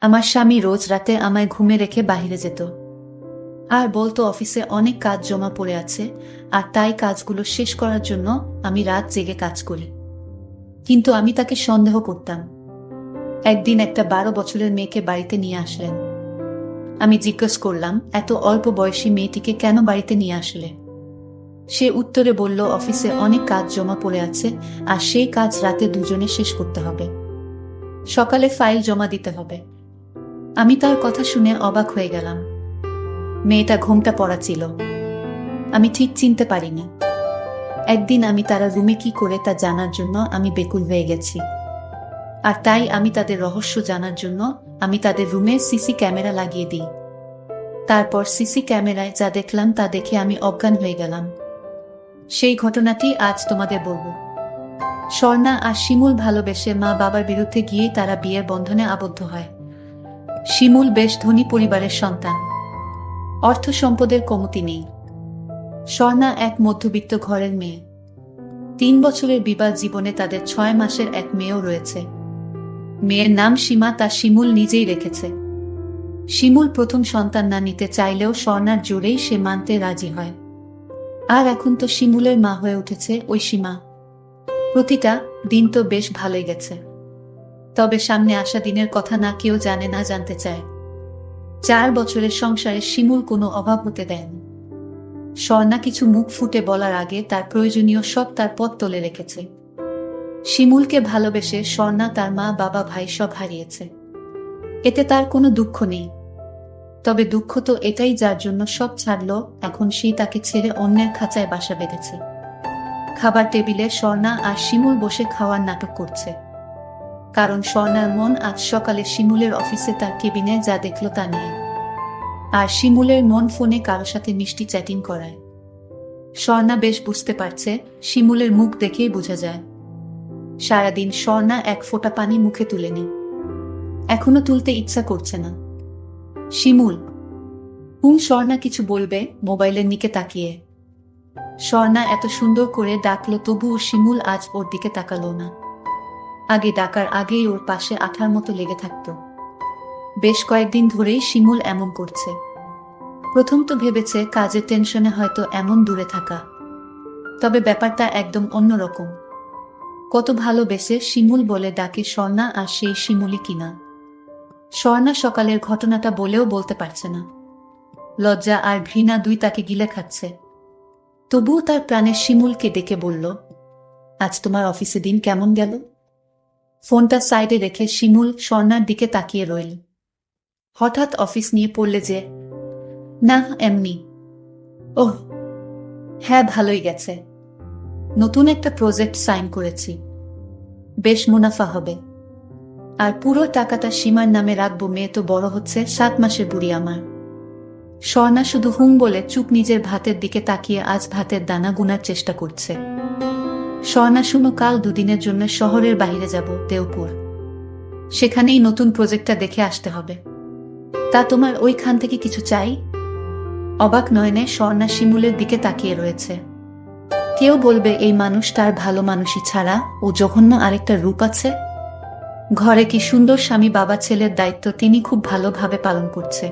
আমার স্বামী রোজ রাতে আমায় ঘুমে রেখে বাহিরে যেত। আর বলতো, অফিসে অনেক কাজ জমা পড়ে আছে, আর তাই কাজগুলো শেষ করার জন্য আমি রাত জেগে কাজ করি। কিন্তু আমি তাকে সন্দেহ করতাম। একদিন একটা বারো বছরের মেয়েকে বাড়িতে নিয়ে আসলেন। আমি জিজ্ঞেস করলাম, এত অল্প বয়সী মেয়েটিকে কেন বাড়িতে নিয়ে আসলে? সে উত্তরে বলল, অফিসে অনেক কাজ জমা পড়ে আছে, আর সেই কাজ রাতে দুজনে শেষ করতে হবে। সকালে ফাইল জমা দিতে হবে আমি তার কথা শুনে অবাক হয়ে গেলাম। মেয়েটা ঘোমটা পড়া ছিল আমি ঠিক চিনতে পারিনি। একদিন আমি তারা রুমে কি করে তা জানার জন্য আমি বেকুল হয়ে গেছি। আর তাই আমি তাদের রহস্য জানার জন্য আমি তাদের রুমে সিসি ক্যামেরা লাগিয়ে দিই। তারপর সিসি ক্যামেরায় যা দেখলাম তা দেখে আমি অজ্ঞান হয়ে গেলাম। সেই ঘটনাটি আজ তোমাদের বলব। স্বর্ণা আর শিমুল ভালোবেসে মা বাবার বিরুদ্ধে গিয়েই তারা বিয়ের বন্ধনে আবদ্ধ হয়। শিমুল বেশ ধনী পরিবারের সন্তান। অর্থ সম্পদের কমতি নেই। স্বর্ণা এক মধ্যবিত্ত ঘরের মেয়ে। তিন বছরের বিবাহ জীবনে তাদের ছয় মাসের এক মেয়েও রয়েছে। মেয়ের নাম সীমা, তা শিমুল নিজেই রেখেছে। শিমুল প্রথম সন্তান না নিতে চাইলেও স্বর্ণার জোরেই সে মানতে রাজি হয়। আর এখন তো শিমুলের মা হয়ে উঠেছে ওই সীমা প্রতিটা দিন তো বেশ ভালোই গেছে। তবে সামনে আসা দিনের কথা না কেউ জানে না জানতে চায়। চার বছরের সংসারে শিমুল কোনো অভাব হতে দেন স্বর্ণা কিছু মুখ ফুটে বলার আগে তার প্রয়োজনীয় সব তার পথ তোলে রেখেছে। শিমুলকে ভালোবেসে স্বর্ণা তার মা, বাবা, ভাই সব হারিয়েছে। এতে তার কোনো দুঃখ নেই। তবে দুঃখ তো এটাই যার জন্য সব ছাড়লো, এখন সেই তাকে ছেড়ে অন্যের খাঁচায় বাসা বেঁধেছে। খাবার টেবিলে স্বর্ণা আর শিমুল বসে খাওয়ার নাটক করছে। কারণ স্বর্ণার মন আজ সকালে শিমুলের অফিসে তার কেবিনে যা দেখল তা নিয়ে। আর শিমুলের মন ফোনে কারও সাথে মিষ্টি চ্যাটিং করায়। স্বর্ণা বেশ বুঝতে পারছে, শিমুলের মুখ দেখেই বোঝা যায়। সারাদিন স্বর্ণা এক ফোঁটা পানি মুখে তুলেনি। এখনও তুলতে ইচ্ছা করছে না। শিমুল হুম স্বর্ণা কিছু বলবে মোবাইলের নিকে তাকিয়ে? স্বর্ণা এত সুন্দর করে ডাকলো তবুও শিমুল আজ ওর দিকে তাকালো না। আগে ডাকার আগেই ওর পাশে আঠার মতো লেগে থাকতো। বেশ কয়েকদিন ধরেই শিমুল এমন করছে। প্রথম তো ভেবেছে কাজের টেনশনে হয়তো এমন দূরে থাকা। তবে ব্যাপারটা একদম অন্যরকম কত ভালোবেসে শিমুল বলে ডাকে স্বর্ণা আর সেই শিমুলি কিনা। স্বর্ণা সকালের ঘটনাটা বলেও বলতে পারছে না। লজ্জা আর ঘৃণা দুই তাকে গিলে খাচ্ছে। তবুও তার প্রাণে শিমুলকে ডেকে বলল, আজ তোমার অফিসে দিন কেমন গেল? ফোনটা সাইডে রেখে শিমুল স্বর্ণার দিকে তাকিয়ে রইল। হঠাৎ অফিস নিয়ে পড়লে যে, না, এমনি। ওহ হ্যাঁ ভালোই গেছে। নতুন একটা প্রজেক্ট সাইন করেছি। বেশ মুনাফা হবে। আর পুরো টাকাটা সীমার নামে রাখব মেয়ে তো বড় হচ্ছে সাত মাসের বুড়ি আমার। স্বর্ণা শুধু হুম বলে চুপ নিজের ভাতের দিকে তাকিয়ে আজ ভাতের দানা গুনার চেষ্টা করছে। স্বর্ণা শুনো কাল দুদিনের জন্য শহরের বাইরে যাব, দেওপুর। সেখানেই নতুন প্রজেক্টটা দেখে আসতে হবে। তা তোমার ওইখান থেকে কিছু চাই? অবাক নয়নে স্বর্ণা শিমুলের দিকে তাকিয়ে রয়েছে। কেউ বলবে এই মানুষ তার ভালো মানুষই ছাড়া ও জঘন্য আরেকটা রূপ আছে? ঘরে কি সুন্দর স্বামী বাবা ছেলের দায়িত্ব তিনি খুব ভালোভাবে পালন করছে।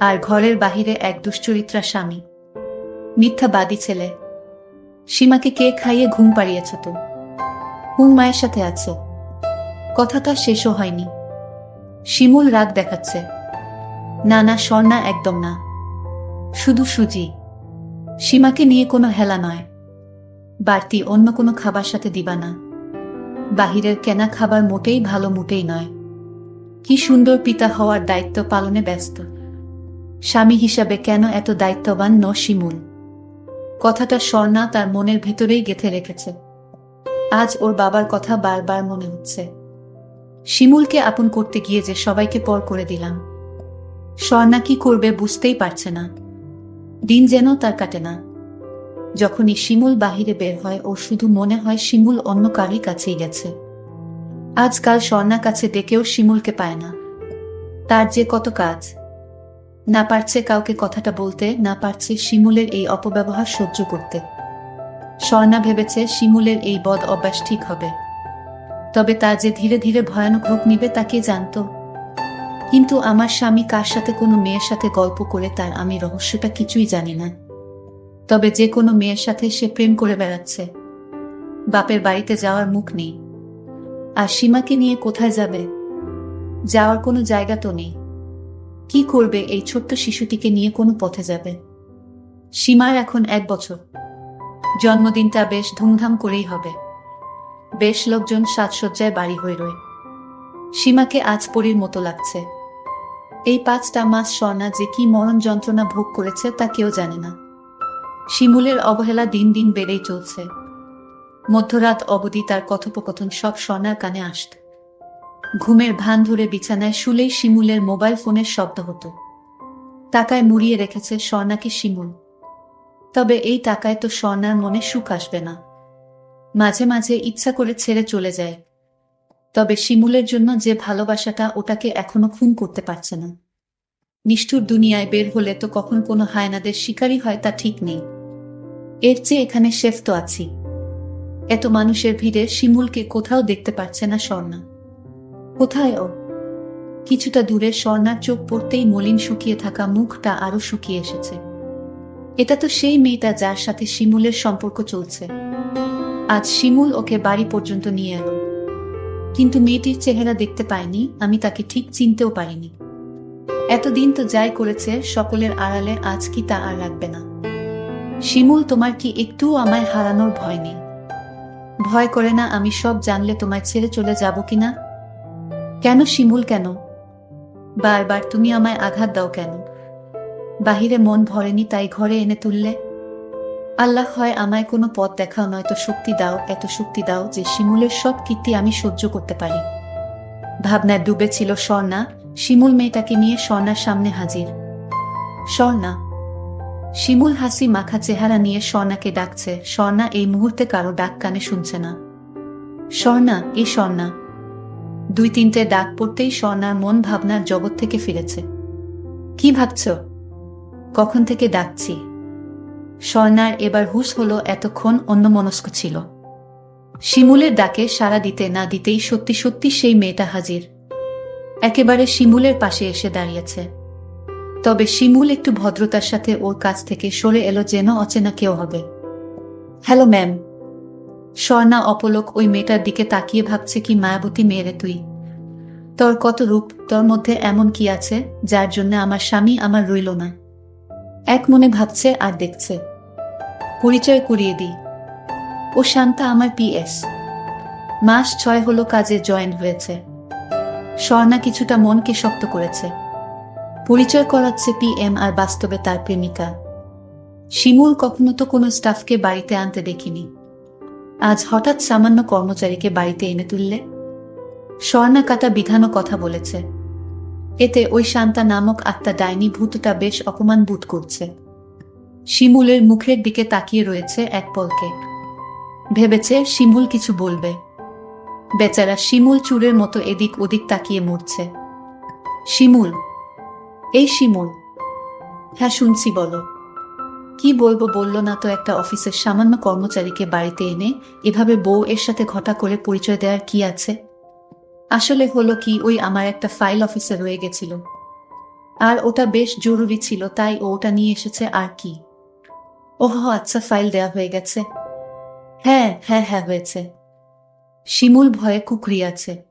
আর ঘরের বাহিরে এক দুশ্চরিত্রা স্বামী। মিথ্যাবাদী ছেলে। সীমাকে কে খাইয়ে ঘুম পাড়িয়েছ তো? হুম মায়ের সাথে আছো? কথাটা শেষও হয়নি। শিমুল রাগ দেখাচ্ছে। না না, স্বর্ণা একদম না। শুধু সুজি। সীমাকে নিয়ে কোনো হেলা নয়। বাড়তি অন্য কোনো খাবার সাথে দিবা না। বাহিরের কেনা খাবার মোটেই ভালো মোটেই নয়। কি সুন্দর পিতা হওয়ার দায়িত্ব পালনে ব্যস্ত। স্বামী হিসাবে কেন এত দায়িত্ববান ন শিমুল? কথাটা স্বর্ণা তার মনের ভেতরেই গেথে রেখেছে। আজ ওর বাবার কথা বারবার মনে হচ্ছে। শিমুলকে আপন করতে গিয়ে যে সবাইকে পর করে দিলাম। স্বর্ণা কি করবে বুঝতেই পারছে না। দিন যেন তার কাটে না। যখনই শিমুল বাহিরে বের হয় ও শুধু মনে হয় শিমুল অন্য কারোর কাছেই গেছে। আজকাল স্বর্ণা কাছে ডেকেও শিমুলকে পায় না। তার যে কত কাজ না পারছে কাউকে কথাটা বলতে, না পারছে শিমুলের এই অপব্যবহার সহ্য করতে। স্বর্ণা ভেবেছে শিমুলের এই বদ অভ্যাস ঠিক হবে। তবে তা যে ধীরে ধীরে ভয়ানক রূপ নিবে তা কে জানত? কিন্তু আমার স্বামী কার সাথে কোনো মেয়ের সাথে গল্প করে তার আমি রহস্যটা কিছুই জানি না। তবে যে কোনো মেয়ের সাথে সে প্রেম করে বেড়াচ্ছে। বাপের বাড়িতে যাওয়ার মুখ নেই। আর সীমাকে নিয়ে কোথায় যাবে? যাওয়ার কোনো জায়গা তো নেই। কি করবে এই ছোট্ট শিশুটিকে নিয়ে কোনো পথে যাবে? সীমার এখন এক বছর। জন্মদিনটা বেশ ধুমধাম করেই হবে। বেশ লোকজন সাজসজ্জায় বাড়ি হয়ে রয়ে। সীমাকে আজ পরীর মতো লাগছে। এই পাঁচটা মাস স্বর্ণা যে কি মরণ যন্ত্রণা ভোগ করেছে তা কেউ জানে না। শিমুলের অবহেলা দিন দিন বেড়েই চলছে। মধ্যরাত অবধি তার কথোপকথন সব স্বর্ণার কানে আসত। ঘুমের ভান ধরে বিছানায় শুলেই শিমুলের মোবাইল ফোনের শব্দ হতো। টাকায় মুড়িয়ে রেখেছে স্বর্ণাকে শিমুল। তবে এই টাকায় তো স্বর্ণার মনে সুখ আসবে না। মাঝে মাঝে ইচ্ছা করে ছেড়ে চলে যায়। তবে শিমুলের জন্য যে ভালোবাসাটা ওটাকে এখনও খুন করতে পারছে না। নিষ্ঠুর দুনিয়ায় বের হলে তো কখন কোনো হায়নাদের শিকারী হয় তা ঠিক নেই। এর চেয়ে এখানে শেফ তো আছি। এত মানুষের ভিড়ে শিমুলকে কোথাও দেখতে পারছে না স্বর্ণা। কোথায় ও? কিছুটা দূরে স্বর্ণার চোখ পড়তেই মলিন শুকিয়ে থাকা মুখটা আরও শুকিয়ে এসেছে। এটা তো সেই মেয়েটা যার সাথে শিমুলের সম্পর্ক চলছে। আজ শিমুল ওকে বাড়ি পর্যন্ত নিয়ে এলো। কিন্তু মেয়েটির চেহারা দেখতে পাইনি, আমি তাকে ঠিক চিনতেও পারিনি। এতদিন তো যাই করেছে, সকলের আড়ালে আজ কি তা আর রাখবে না। শিমুল, তোমার কি একটুও আমায় হারানোর ভয় নেই? ভয় করে না আমি সব জানলে তোমায় ছেড়ে চলে যাব কিনা? কেন শিমুল কেন? বারবার তুমি আমায় আঘাত দাও কেন? বাহিরে মন ভরেনি তাই ঘরে এনে তুললে? আল্লাহ হয় আমায় কোনো পথ দেখাও নয়তো শক্তি দাও, এত শক্তি দাও যে শিমুলের সব কীর্তি আমি সহ্য করতে পারি। ভাবনায় ডুবে ছিল স্বর্ণা, শিমুল মেয়েটাকে নিয়ে স্বর্ণার সামনে হাজির। স্বর্ণা, শিমুল হাসি মাখা চেহারা নিয়ে স্বর্ণাকে ডাকছে। স্বর্ণা এই মুহূর্তে কারও ডাক কানে শুনছে না। স্বর্ণা এ স্বর্ণা। দুই তিনটে ডাক পড়তেই স্বর্ণার মন ভাবনার জগৎ থেকে ফিরেছে। কি ভাবছ? কখন থেকে ডাকছি? স্বর্ণার এবার হুশ হলো এতক্ষণ অন্যমনস্ক ছিল। শিমুলের ডাকে সাড়া দিতে না দিতেই সত্যি সত্যি সেই মেয়েটা হাজির। একেবারে শিমুলের পাশে এসে দাঁড়িয়েছে। তবে শিমুল একটু ভদ্রতার সাথে ওর কাছ থেকে সরে এলো যেন অচেনা কেউ হবে। Hello, ma'am. স্বর্ণা অপলক ওই মেয়েটার দিকে তাকিয়ে ভাবছে, কি মায়াবতী মেয়েরে তুই। তোর কত রূপ, তোর মধ্যে এমন কি আছে যার জন্য আমার স্বামী আমার রইল না? এক মনে ভাবছে আর দেখছে। পরিচয় করিয়ে দিই। ও শান্তা আমার পিএস মাস ছয় হলো কাজে জয়েন হয়েছে। স্বর্ণা কিছুটা মনকে শক্ত করেছে। পরিচয় করাচ্ছে পিএম আর বাস্তবে তার প্রেমিকা। শিমুল কখনো তো কোনো স্টাফকে বাড়িতে আনতে দেখিনি। আজ হঠাৎ সামান্য কর্মচারীকে বাড়িতে এনে তুললে। স্বর্ণা কাটা বিধানও কথা বলেছে। এতে ওই শান্তা নামক আত্মা ডাইনি ভূতটা বেশ অপমান বোধ করছে। শিমুলের মুখের দিকে তাকিয়ে রয়েছে এক পলকে। ভেবেছে শিমুল কিছু বলবে। বেচারা শিমুল চুরের মতো এদিক ওদিক তাকিয়ে মরছে। শিমুল, এই শিমুল। হ্যাঁ শুনছি বলো। কি বলব বলল না তো একটা অফিসের সামান্য কর্মচারীকে বাড়িতে এনে এভাবে বউ এর সাথে ঘটা করে পরিচয় দেওয়ার কি আছে? আসলে হলো কি, ওই আমার একটা ফাইল অফিসে রয়ে গেছিল। আর ওটা বেশ জরুরি ছিল, তাই ওটা নিয়ে এসেছে আর কি। ওহ আচ্ছা ফাইল দেয়া হয়ে গেছে। হ্যাঁ হ্যাঁ হ্যাঁ হয়েছে। শিমুল ভয়ে কুকরিয়াছে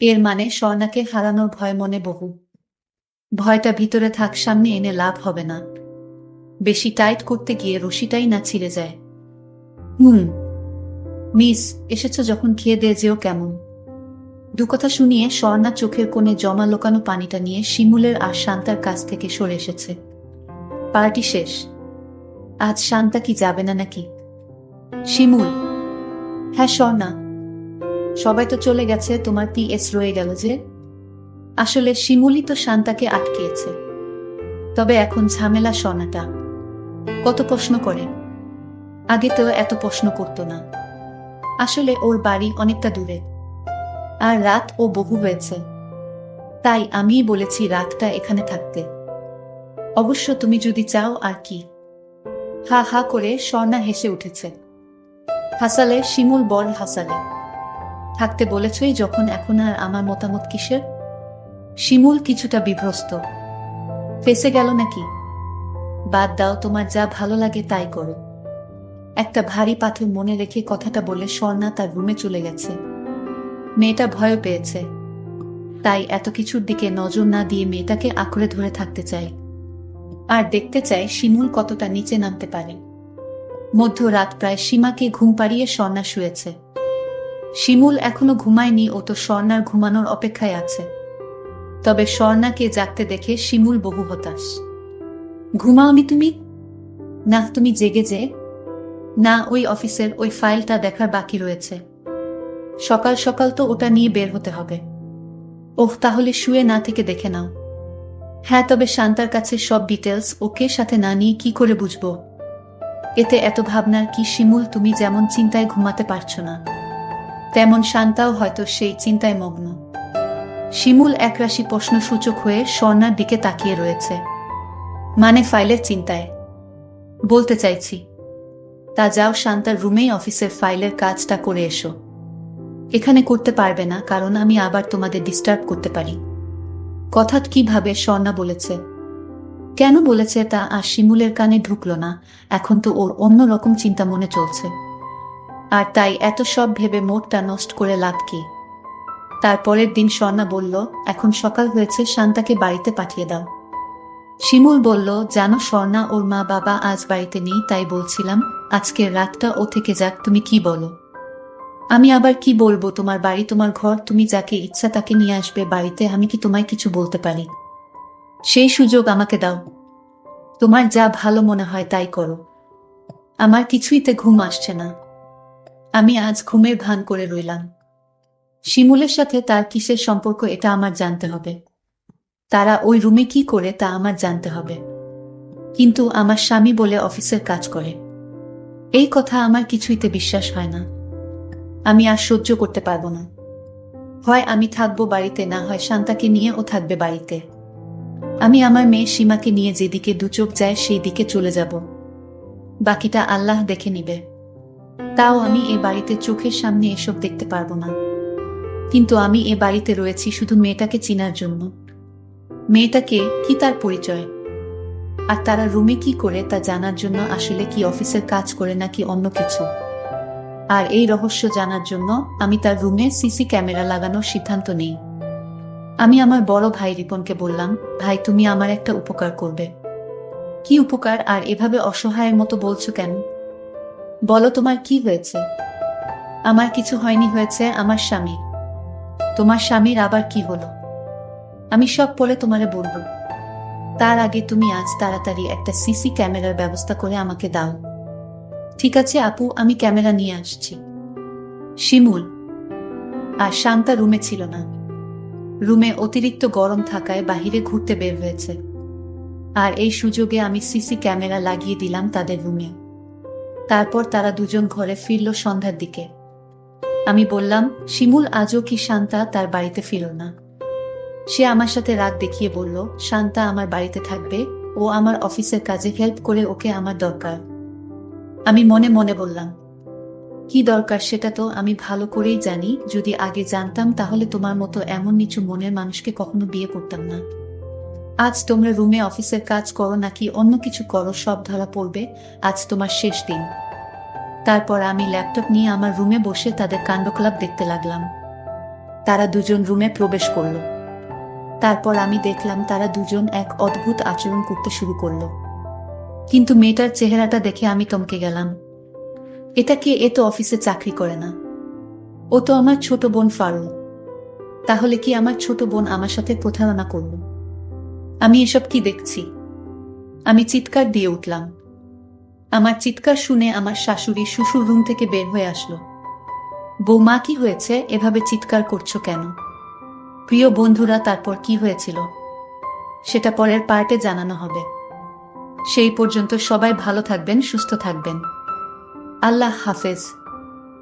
এর মানে স্বর্ণাকে হারানোর ভয় মনে বহু। ভয়টা ভিতরে থাক, সামনে এনে লাভ হবে না। বেশি টাইট করতে গিয়ে রশিটাই না ছিঁড়ে যায়। হুম, মিস, এসেছ যখন, খেয়ে দিয়ে যেও কেমন। দু কথা শুনিয়ে স্বর্ণা চোখের কোণে জমা লোকানো পানিটা নিয়ে শিমুলের আর শান্তার কাছ থেকে সরে এসেছে। পার্টি শেষ। আজ শান্তা কি যাবে না নাকি? শিমুল। হ্যাঁ স্বর্ণা। সবাই তো চলে গেছে, তোমার পিএস রয়ে গেল যে। আসলে শিমুলই তো শান্তাকে আটকিয়েছে। তবে এখন ঝামেলা স্বর্ণাটা। কত প্রশ্ন করে। আগে তো এত প্রশ্ন করতো না। আসলে ওর বাড়ি অনেকটা দূরে। আর রাত ও বহু হয়েছে। তাই আমিই বলেছি রাতটা এখানে থাকতে। অবশ্য তুমি যদি চাও আর কি। হা হা করে স্বর্ণা হেসে উঠেছে। হাসালে শিমুল বল হাসালে। থাকতে বলেছই যখন এখন আর আমার মতামত কিসের? শিমুল কিছুটা বিভ্রস্ত। ফেসে গেল নাকি? বাদ দাও, তোমার যা ভালো লাগে তাই করো। একটা ভারী পাথর মনে রেখে কথাটা বলে স্বর্ণা তার রুমে চলে গেছে। মেয়েটা ভয় পেয়েছে। তাই এত কিছুর দিকে নজর না দিয়ে মেয়েটাকে আঁকড়ে ধরে থাকতে চাই আর দেখতে চাই শিমুল কতটা নিচে নামতে পারে। মধ্যরাত প্রায় সীমাকে ঘুম পাড়িয়ে স্বর্ণা শুয়েছে। শিমুল এখনও ঘুমায়নি, ও তো স্বর্ণার ঘুমানোর অপেক্ষায় আছে। তবে স্বর্ণাকে জাগতে দেখে শিমুল বহু হতাশ। ঘুমাওনি তুমি? না, তুমি জেগে যে। না, ওই অফিসের ওই ফাইলটা দেখার বাকি রয়েছে। সকাল সকাল তো ওটা নিয়ে বের হতে হবে। ওহ, তাহলে শুয়ে না থেকে দেখে নাও। হ্যাঁ তবে শান্তার কাছে সব ডিটেলস ওকে সাথে না নিয়ে কি করে বুঝব? এতে এত ভাবনার কি শিমুল তুমি যেমন চিন্তায় ঘুমাতে পারছ না, তেমন শান্তাও হয়তো সেই চিন্তায় মগ্ন। শিমুল একরাশি প্রশ্নসূচক হয়ে স্বর্ণার দিকে তাকিয়ে রয়েছে। মানে ফাইলের চিন্তায়। বলতে চাইছি, তা যাও শান্তার রুমেই অফিসের ফাইলের কাজটা করে এসো। এখানে করতে পারবে না, কারণ আমি আবার তোমাদের ডিস্টার্ব করতে পারি। কথা কীভাবে স্বর্ণা বলেছে? কেন বলেছে তা আর শিমুলের কানে ঢুকলো না, এখন তো ওর অন্য রকম চিন্তা মনে চলছে। আর তাই এত সব ভেবে মোটটা নষ্ট করে লাভ কি? তারপরের দিন স্বর্ণা বলল, এখন সকাল হয়েছে, শান্তাকে বাড়িতে পাঠিয়ে দাও। শিমুল বলল, জানো স্বর্ণা, ওর মা বাবা আজ বাড়িতে নেই, তাই বলছিলাম, আজকের রাতটা ও থেকে যাক, তুমি কি বলো? আমি আবার কি বলব, তোমার বাড়ি, তোমার ঘর, তুমি যাকে ইচ্ছা তাকে নিয়ে আসবে বাড়িতে, আমি কি তোমায় কিছু বলতে পারি? সেই সুযোগ আমাকে দাও। তোমার যা ভালো মনে হয় তাই করো। আমার কিছুইতে ঘুম আসছে না। আমি আজ ঘুমের ভান করে রইলাম। শিমুলের সাথে তার কিসের সম্পর্ক এটা আমার জানতে হবে। তারা ওই রুমে কি করে তা আমার জানতে হবে। কিন্তু আমার স্বামী বলে অফিসের কাজ করে। এই কথা আমার কিছুইতে বিশ্বাস হয় না। আমি আর সহ্য করতে পারব না। হয় আমি থাকব বাড়িতে, না হয় শান্তাকে নিয়ে ও থাকবে বাড়িতে। আমি আমার মেয়ে সীমাকে নিয়ে যেদিকে দুচোখ যায় সেই দিকে চলে যাব। বাকিটা আল্লাহ দেখে নিবে। তাও আমি এ বাড়িতে চোখের সামনে এসব দেখতে পারব না। কিন্তু আমি এ বাড়িতে রয়েছি শুধু মেয়েটাকে চিনার জন্য। মেয়েটাকে কি তার পরিচয়? আর তারা রুমে কি করে তা জানার জন্য আসলে কি অফিসের কাজ করে নাকি অন্য কিছু? আর এই রহস্য জানার জন্য আমি তার রুমে সিসি ক্যামেরা লাগানোর সিদ্ধান্ত নেই। আমি আমার বড় ভাই রিপনকে বললাম, ভাই, তুমি আমার একটা উপকার করবে। কি উপকার? আর এভাবে অসহায়ের মতো বলছো কেন? বলো তোমার কি হয়েছে? আমার কিছু হয়নি হয়েছে আমার স্বামী তোমার স্বামীর আবার কি হলো? আমি সব পরে তোমারে বলব। তার আগে তুমি আজ তাড়াতাড়ি একটা সিসি ক্যামেরার ব্যবস্থা করে আমাকে দাও। ঠিক আছে আপু, আমি ক্যামেরা নিয়ে আসছি। শিমুল, আর শান্তা রুমে ছিল না। রুমে অতিরিক্ত গরম থাকায় বাহিরে ঘুরতে বের হয়েছে। আর এই সুযোগে আমি সিসি ক্যামেরা লাগিয়ে দিলাম তাদের রুমে। তারপর তারা দুজন ঘরে ফিরল সন্ধ্যার দিকে। আমি বললাম, শিমুল, আজও কি শান্তা তার বাড়িতে ফিরল না? সে আমার সাথে রাগ দেখিয়ে বলল, শান্তা আমার বাড়িতে থাকবে, ও আমার অফিসের কাজে হেল্প করে ওকে আমার দরকার। আমি মনে মনে বললাম, কি দরকার সেটা তো আমি ভালো করেই জানি, যদি আগে জানতাম তাহলে তোমার মতো এমন নিচু মনের মানুষকে কখনো বিয়ে করতাম না। আজ তোমরা রুমে অফিসের কাজ করো নাকি অন্য কিছু করো সব ধরা পড়বে, আজ তোমার শেষ দিন। তারপর আমি ল্যাপটপ নিয়ে আমার রুমে বসে তাদের কাণ্ডকলাপ দেখতে লাগলাম। তারা দুজন রুমে প্রবেশ করল। তারপর আমি দেখলাম তারা দুজন এক অদ্ভুত আচরণ করতে শুরু করল। কিন্তু মেয়েটার চেহারাটা দেখে আমি টমকে গেলাম। এটা কে? এ তো অফিসে চাকরি করে না। ও তো আমার ছোট বোন ফারুল তাহলে কি আমার ছোট বোন আমার সাথে প্রতারণা করল? আমি এসব কি দেখছি? আমি চিৎকার দিয়ে উঠলাম। আমার চিৎকার শুনে আমার শাশুড়ি শ্বশুর রুম থেকে বের হয়ে আসলো। বৌমা, কি হয়েছে? এভাবে চিৎকার করছ কেন? প্রিয় বন্ধুরা, তারপর কি হয়েছিল? সেটা পরের পার্টে জানানো হবে। সেই পর্যন্ত সবাই ভালো থাকবেন, সুস্থ থাকবেন। আল্লাহ হাফেজ।